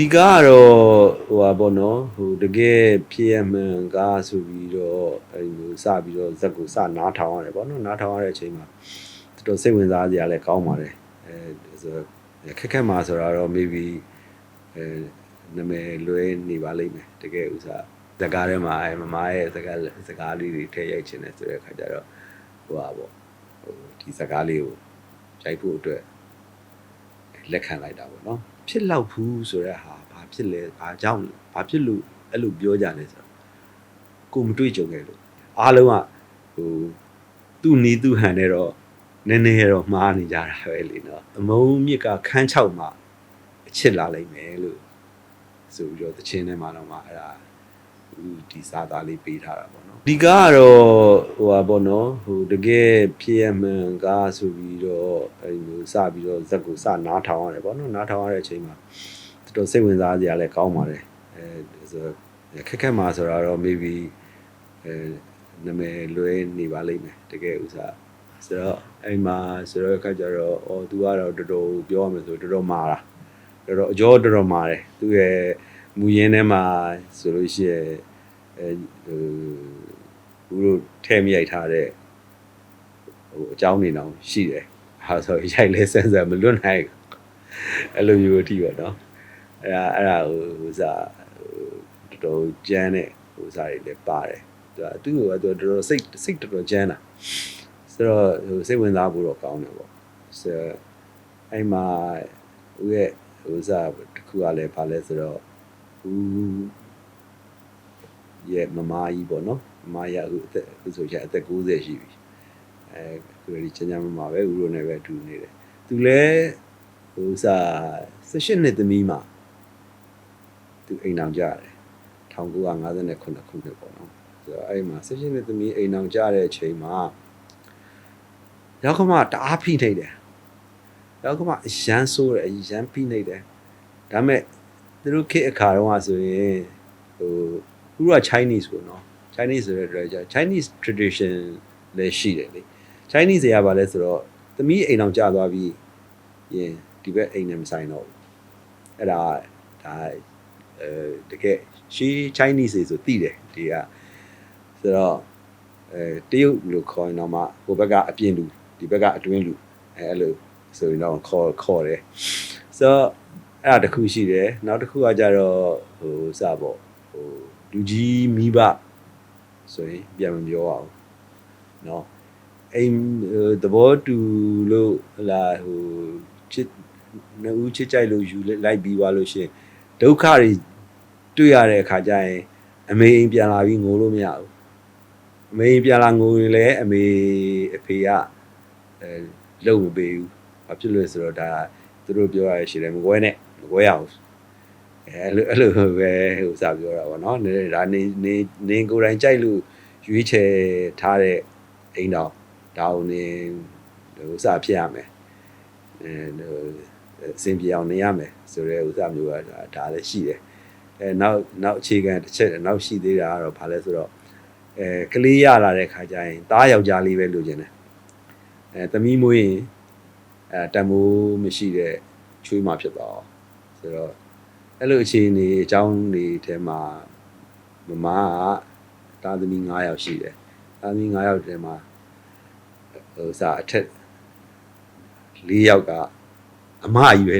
ဒီကားကတော့ဟိုပါပေါ့နော်ဟိုတကယ်ဖြစ်ရမှန်ကားဆိုပြီးတော့အဲဒီမျိုးစပြီးတော့ဇက်ကိုစနားထောင်ရတယ်ပေါ့နော်နားထောင်ရတဲ့အချိန်မှာတော်တော်စိတ်ဝင်စားစရာလည်းကောင်းပါတယ်အဲဆိုတော့ခက်ခက်မှာဆိုတာတော့ maybe အဲနာမည်လွဲနေပါလိမ့်မယ်တကယ်ဥစားဇကားထဲမှာအဲမမရဲ့ဇကားဇကားလေးတွေထည့်ရိုက်ချင်တယ်ဆိုတဲ့အခါကျတော့ဟိုပါပေါ့ဟိုဒီဇကားလေးကိုရိုက်ဖို့အတွက်လက်ခံလိုက်တာပေါ့နော် ဖြစ်လောက်ဘူးဆိုတဲ့ဟာဘာဖြစ်လဲဘာကြောင့်ဘာဖြစ်လို့အဲ့လိုပြောကြလဲဆိုတော့ကိုမတွေ့ကြုံခဲ့လို့အားလုံးကဟိုသူ့နီးသူ့ဟန်နဲ့တော့နည်းနည်းတော့မှားနေကြတာပဲလေနော်အမုံမြစ်ကခန်းချောက်မှာအချစ်လာလိုက်မယ်လို့ဆိုပြီးတော့တချင်းထဲမှာတော့မှအဲ့ဒါ ဒီစာသားလေးပေးထားတာပေါ့နော်ဒီကားကတော့ဟိုပါပေါ့နော်ဟိုတကယ်ဖြစ်ရမှန်ကားဆိုပြီးတော့အဲဒီမျိုးစပြီးတော့ဇက်ကိုစနားထောင်ရတယ်ပေါ့နော်နားထောင်ရတဲ့အချိန်မှာတော်တော်စိတ်ဝင်စားစရာလည်းကောင်းပါတယ်အဲဆိုတော့ခက်ခက်မှာဆိုတာတော့ maybe အဲနာမည်လွဲနေပါလိမ့်မယ်တကယ်ဥစားဆိုတော့အဲ့မှာဆိုတော့အခါကျတော့အော် तू ကတော့တော်တော်ပြောရမယ်ဆိုတော်တော်မာတာတော်တော်အကျော်တော်တော်မာတယ်သူရဲ့ မူရင်းထဲမှာဆိုလို့ရှိရဲ့အဲဟိုဘူးတို့ထဲမရိုက်ထားတဲ့ဟိုအကြောင်းနေတော့ရှိတယ်ဟာဆိုရိုက်လဲစမ်းစမ်းမလွတ်နိုင်အဲ့လိုမျိုးအထိပေါ့နော်အဲ့ဒါအဲ့ဒါဟိုဟိုစားဟိုတော်တော်ကြမ်းတဲ့ဟိုစားတွေလည်းပါတယ်သူကသူ့ကိုတော့တော်တော်စိတ်စိတ်တော်တော်ကြမ်းတာဆိုတော့ဟိုစိတ်ဝင်စားဖို့တော့ကောင်းတယ်ပေါ့ဆိုတော့အဲ့မှာဦးရဲ့ဟိုစားတစ်ခုကလည်းဗာလဲဆိုတော့ ဦးရဲ့မမကြီးပေါ့နော်မမရအခုအသက်အခုဆိုရင်အသက်60ရှိပြီအဲခုဒီချမ်းချမ်းမမပဲဦးတို့နဲ့ပဲအတူနေတယ်သူလည်းဟိုစား18နှစ်သမီးမှာသူအိမ်အောင်ကြတယ်1959ခုနှစ်ပေါ့နော်ဆိုတော့အဲ့မှာ18နှစ်သမီးအိမ်အောင်ကြတဲ့အချိန်မှာရောက်ခမတအားဖိနေတယ်ရောက်ခမအရန်ဆိုးတယ်အရန်ဖိနေတယ်ဒါမဲ့ သူတို့ခေတ်အခါတုန်းကဆိုရင်ဟိုသူတို့က Chinese ပေါ့နော် Chinese ဆိုတဲ့အတွက် Chinese tradition လည်းရှိတယ်လေ Chinese တွေကဘာလဲဆိုတော့သမီးအိမ်အောင်ကြာသွားပြီးရင်ဒီဘက်အိမ်နဲ့မဆိုင်တော့ဘူးအဲ့ဒါဒါအဲတကယ်ရှေး Chinese တွေဆိုသိတယ်ဒီကဆိုတော့အဲတရုတ်လို့ခေါ်ရင်တော့မှဟိုဘက်ကအပြင်လူဒီဘက်ကအတွင်းလူအဲအဲ့လိုဆိုရင်တော့ခေါ်ခေါ်တယ်ဆိုတော့ အဲ့ဒါတစ်ခုရှိတယ်နောက်တစ်ခုကကြတော့ဟိုစပေါ့ဟိုလူကြီးမိဘဆိုရင်ပြန်မပြောအောင်เนาะအိမ်သဘောတူလို့ဟလာဟိုချစ်နှစ်ဦးချစ်ကြိုက်လို့ယူလိုက်ပြီးသွားလို့ရှိရင်ဒုက္ခတွေတွေ့ရတဲ့အခါကျရင်အမေအိမ်ပြန်လာပြီးငိုလို့မရဘူးအမေအိမ်ပြန်လာငိုရင်လည်းအမေအဖေကအဲလုံမပေးဘူးဘာဖြစ်လို့လဲဆိုတော့ဒါသူတို့ပြောရရှိတယ်မကွဲနဲ့ မကွဲရအောင်အဲလိုအဲ့လိုပဲဟိုစပြောတာပေါ့နော်ဒါနေနေနေကိုယ်တိုင်ကြိုက်လို့ရွေးချယ်ထားတဲ့အိမ်တော်ဒါကိုနေဟိုစဖြစ်ရမယ်အဲဟိုအစဉ်ပြေအောင်နေရမယ်ဆိုတဲ့ဥစ္စာမျိုးကဒါလည်းရှိတယ်အဲနောက်နောက်အခြေခံတစ်ချက်နောက်ရှိသေးတာကတော့ဘာလဲဆိုတော့အဲကလေးရလာတဲ့ခါကျရင်သားယောက်ျားလေးပဲလိုချင်တယ်အဲသမီးမွေးရင်အဲတန်မိုးမရှိတဲ့ချွေးမှဖြစ်သွား ဆိုတော့အဲ့လိုအခြေအနေအကြောင်းတွေထဲမှာမမကတာသမီး9ယောက်ရှိတယ်တာသမီး9ယောက်ထဲမှာဟိုစာအထက်4ယောက်ကအမကြီးပဲ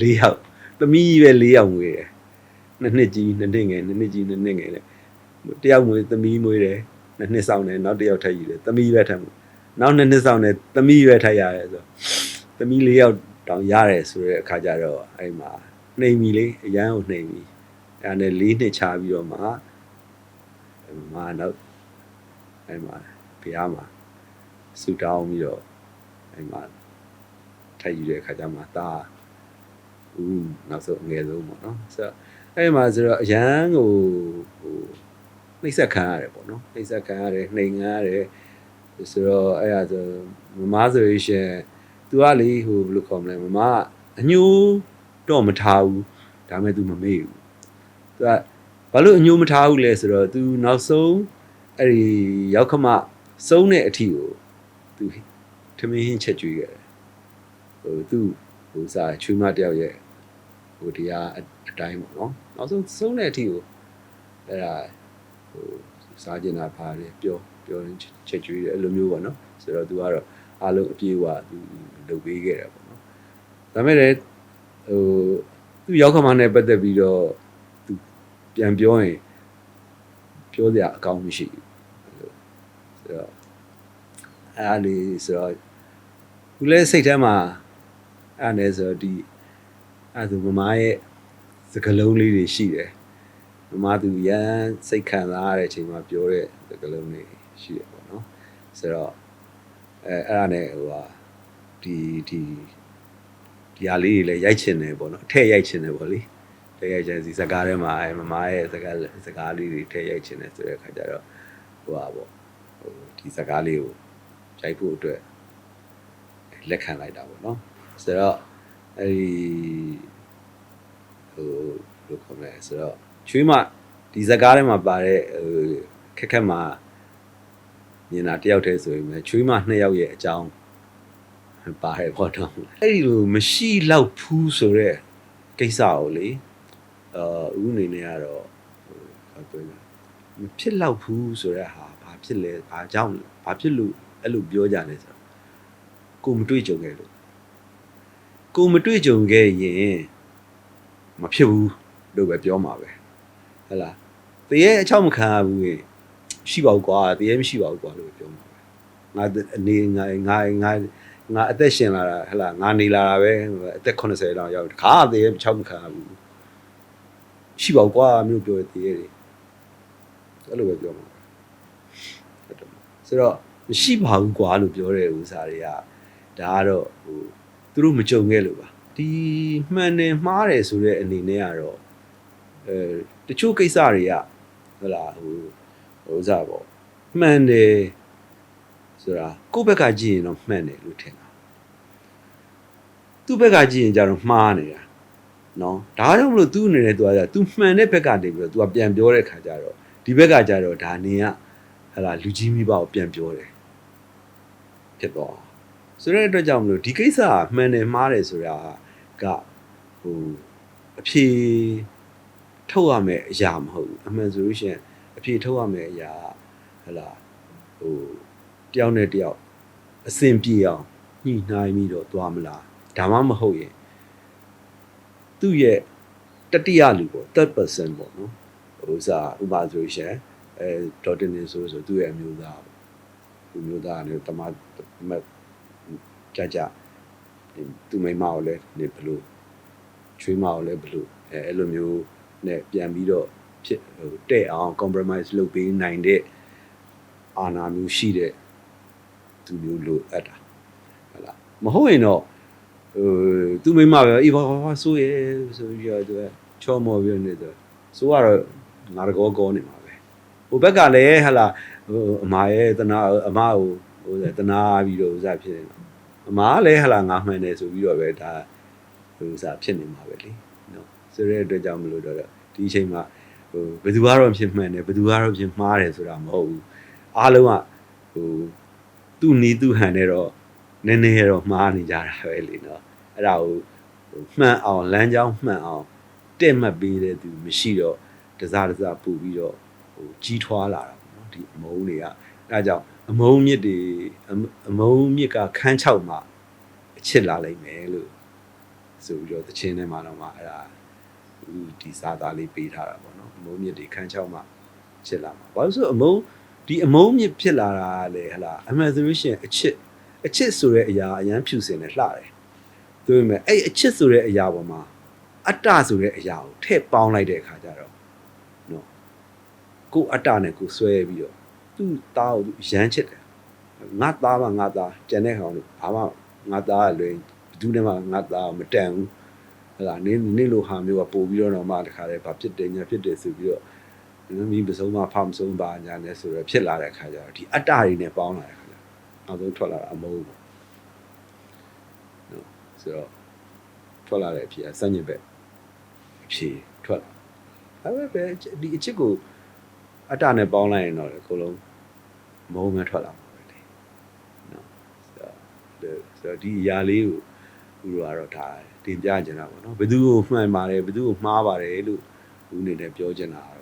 4ယောက်သမီးကြီးပဲ4ယောက်ငွေတယ်နှစ်နှစ်ကြီးနှစ်နှစ်ငယ်နှစ်နှစ်ကြီးနှစ်နှစ်ငယ်နဲ့တယောက်ငွေသမီးမွေးတယ်နှစ်နှစ်ဆောင်တယ်နောက်တစ်ယောက်ထပ်ယူတယ်သမီးပဲထပ်မှုနောက်နှစ်နှစ်ဆောင်တယ်သမီးပဲထပ်ရတယ်ဆိုသမီး4ယောက် တောင်ရတယ်ဆိုတဲ့အခါကျတော့အဲ့မှာနှိမ်ပြီလေအရန်ကိုနှိမ်ပြီအဲ့ဒါနဲ့၄နှစ်ချပြီးတော့မှမနောက်အဲ့မှာဘုရားမှာဆူတောင်းပြီးတော့အဲ့မှာထိုက်ယူတဲ့အခါကျမှตาဦးနောက်ဆုံးအငယ်ဆုံးပေါ့နော်ဆိုတော့အဲ့မှာဆိုတော့အရန်ကိုဟိုနှိမ့်ဆက်ခံရတယ်ပေါ့နော်နှိမ့်ဆက်ခံရတယ်နှိမ်ခံရတယ်ဆိုတော့အဲ့ဒါဆိုမမဆိုရင် तू ကလေဟိုဘယ်လိုခေါ်မလဲမမအညိုးတော့မထားဘူးဒါမဲ့ तू မမေ့ဘူး तू ကဘာလို့အညိုးမထားဘူးလဲဆိုတော့ तू နောက်ဆုံးအဲ့ဒီရောက်ခမစုံးတဲ့အထီကို तू ထမင်းဟင်းချက်ကျွေးခဲ့တယ်ဟို तू ဟိုစာချွေးမတယောက်ရဲ့ဟိ ဟိုတရားအတိုင်းပေါ့နော်နောက်ဆုံးဆုံးတဲ့အထိကိုအဲ့ဒါဟိုစားကျင်တာပါတယ်ပြောပြောရင်ချက်ကျွေးတယ်အဲ့လိုမျိုးပေါ့နော်ဆိုတော့သူကတော့ အားလုံးအပြေးဝသူလုပ်ပေးခဲ့တယ်ပေါ့နော်ဒါမဲ့လည်းဟိုသူရောက်ခမနဲ့ပတ်သက်ပြီးတော့သူပြန်ပြောရင်ပြောစရာအကောင်းမရှိဘူးဆိုတော့အဲ့ဒါလေးဆိုတော့သူလည်းစိတ်ထဲမှာအဲ့ဒါနဲ့ဆိုတော့ဒီအဲ့ဒါဆိုမမရဲ့စကလုံးလေးတွေရှိတယ်မမသူရမ်းစိတ်ခံစားရတဲ့အချိန်မှာပြောတဲ့စကလုံးတွေရှိတယ်ပေါ့နော်ဆိုတော့ အဲအဲ့ဒါနဲ့ဟိုဟာဒီဒီဒီဟာလေးတွေလည်းရိုက်ချင်တယ်ပေါ့နော်အထည့်ရိုက်ချင်တယ်ပေါ့လေထည့်ရိုက်ချင်စီစကားထဲမှာအဲမမရဲ့စကားစကားလေးတွေထည့်ရိုက်ချင်တယ်ဆိုတဲ့အခါကျတော့ဟိုဟာပေါ့ဟိုဒီစကားလေးကိုရိုက်ဖို့အတွက်လက်ခံလိုက်တာပေါ့နော်ဆိုတော့အဲဒီဟိုဘယ်လိုခေါ်မလဲဆိုတော့ချွေးမဒီစကားထဲမှာပါတဲ့ဟိုခက်ခက်မှာ မြင်တာတယောက်တည်းဆိုရင်ပဲချွေးမနှစ်ယောက်ရဲ့အကြောင်းပါတယ်ပေါ့တော့အဲ့ဒီလိုမရှိတော့ဘူးဆိုတော့ကိစ္စကိုလေအာဥအနေနဲ့ကတော့ဟိုဘာပြောလဲမဖြစ်တော့ဘူးဆိုတဲ့ဟာဘာဖြစ်လဲဘာကြောင့်ဘာဖြစ်လို့အဲ့လိုပြောကြလဲဆိုတော့ကိုမတွေ့ကြုံခဲ့လို့ကိုမတွေ့ကြုံခဲ့ရင်မဖြစ်ဘူးလို့ပဲပြောမှာပဲဟဟလားတရေအချောက်မခံရဘူးရင် ရှိပါဘူးကွာတရေမရှိပါဘူးကွာလို့ပြောမှာပဲငါအနေငါငါငါငါအသက်ရှင်လာတာဟဟလားငါနေလာတာပဲအသက်80လောက်ရောက်တခါတရေချောက်မခံရဘူးရှိပါဘူးကွာမျိုးပြောတဲ့တရေတွေအဲ့လိုပဲပြောမှာပဲဟုတ်တယ်ဆိုတော့မရှိပါဘူးကွာလို့ပြောတဲ့ဥစားတွေကဒါကတော့ဟိုသူတို့မကြုံခဲ့လို့ပါဒီမှန်တယ်မှားတယ်ဆိုတဲ့အနေနဲ့ကတော့အဲတချို့ကိစ္စတွေကဟုတ်လားဟို ဟိုစားပေါ့မှန်တယ်ဆိုတာကိုယ့်ဘက်ကကြည့်ရင်တော့မှန်တယ်လို့ထင်တာသူ့ဘက်ကကြည့်ရင်ကျတော့မှားနေတာနော်ဒါကြောင့်မလို့သူ့အနေနဲ့သူကသူမှန်တဲ့ဘက်ကနေပြီးတော့သူကပြန်ပြောတဲ့ခါကျတော့ဒီဘက်ကကျတော့ဒါနေကဟလာလူကြီးမိဘကိုပြန်ပြောတယ်ဖြစ်တော့ဆိုတဲ့အတွက်ကြောင့်မလို့ဒီကိစ္စကမှန်တယ်မှားတယ်ဆိုတာကဟိုအဖြေထုတ်ရမယ်အရာမဟုတ်ဘူးအမှန်ဆိုလို့ရှိရင် အဖြေထုတ်ရမယ်အရာဟလာဟိုတယောက်နဲ့တယောက်အဆင်ပြေအောင်ညှိနှိုင်းပြီးတော့သွားမလားဒါမှမဟုတ်ရင်သူ့ရဲ့တတိယလူပေါ့ third person ပေါ့နော်ဟိုစားဥပမာဆိုလို့ရှိရင်အဲဒေါ်တင်နေဆိုဆိုသူ့ရဲ့အမျိုးသားပေါ့သူမျိုးသားနဲ့တမမကြကြသူမိမကိုလည်းနေဘလို့ချွေးမကိုလည်းဘလို့အဲအဲ့လိုမျိုးနဲ့ပြန်ပြီးတော့ ဖြစ်ဟိုတဲ့အောင် compromise လုပ်ပေးနိုင်တဲ့အာဏာမျိုးရှိတဲ့သူမျိုးလိုအပ်တာဟုတ်လားမဟုတ်ရင်တော့ဟိုသူမိမပဲအေးဘာဘာဆိုရဲဆိုပြီးတော့သူချောမော်ပြီးနေတော့ဆိုကတော့ငါတကောကောနေမှာပဲဟိုဘက်ကလည်းဟလာဟိုအမရဲ့တနာအမကိုဟိုတနာပြီးတော့ဥစားဖြစ်နေတော့အမကလည်းဟလာငါမှန်တယ်ဆိုပြီးတော့ပဲဒါဟိုဥစားဖြစ်နေမှာပဲလေနော်ဆိုတဲ့အတွက်ကြောင့်မလို့တော့ဒီအချိန်မှာ ဟိုဘယ်သူကတော့ဖြစ်မှန်တယ်ဘယ်သူကတော့ဖြစ်မှားတယ်ဆိုတာမဟုတ်ဘူးအားလုံးကဟိုသူ့နီးသူ့ဟန်နဲ့တော့နည်းနည်းတော့မှားနေကြတာပဲလေနော်အဲ့ဒါကိုဟိုမှန်အောင်လမ်းကြောင်းမှန်အောင်တဲ့မှတ်ပေးတဲ့သူမရှိတော့တစားတစားပူပြီးတော့ဟိုကြီးထွားလာတာပေါ့နော်ဒီအမုန်းတွေကအဲဒါကြောင့်အမုန်းမြစ်တွေအမုန်းမြစ်ကခန်းချောက်မှအချစ်လာလိမ့်မယ်လို့ဆိုပြီးတော့တခြင်းထဲမှာတော့မှအဲ့ဒါ ဒီစာသားလေးပေးထားတာပေါ့နော်အမုန်းမြစ်တွေခန်းချောက်မှချစ်လာမှာဘာလို့ဆိုအမုန်းဒီအမုန်းမြစ်ဖြစ်လာတာလေဟလာအမှန်ဆိုလို့ရှိရင်အချစ်အချစ်ဆိုတဲ့အရာအရန်ဖြူစင်နဲ့လှတယ်သူပေမဲ့အဲ့အချစ်ဆိုတဲ့အရာပေါ်မှာအတ္တဆိုတဲ့အရာကိုထည့်ပေါင်းလိုက်တဲ့အခါကျတော့နော်ကိုအတ္တနဲ့ကိုဆွဲပြီးတော့သူ့သားကိုရမ်းချစ်တယ်ငါသားမှငါသားကြံတဲ့ကောင်လို့ဘာမှငါသားကလွင်ဘယ်သူနဲ့မှငါသားမတန်ဘူး ဟလာနင်းနင်းလိုဟာမျိုးကပို့ပြီးတော့တော့မှတခါတည်းဘာဖြစ်တယ်ညာဖြစ်တယ်ဆိုပြီးတော့မင်းပစုံမဖောက်မစုံပါညာနဲ့ဆိုတော့ဖြစ်လာတဲ့အခါကျတော့ဒီအတ္တတွေနဲ့ပေါင်းလာတဲ့အခါကျနောက်ဆုံးထွက်လာတာအမုန်းပေါ့နော်ဆိုတော့ထွက်လာတဲ့အဖြစ်အစညင်ပဲအဖြစ်ထွက်လာအဲ့ပဲဒီအချစ်ကိုအတ္တနဲ့ပေါင်းလိုက်ရင်တော့အကုန်လုံးမုန်းမှထွက်လာမှာပဲလေနော်ဆိုတော့ဆိုတော့ဒီຢာလေးကိုဟ ခုတို့ကတော့ဒါတင်ပြချင်တာပေါ့နော်ဘယ်သူကိုမှန်ပါတယ်ဘယ်သူကိုမှားပါတယ်လို့ဦးအနေနဲ့ပြောချင်တာကတော့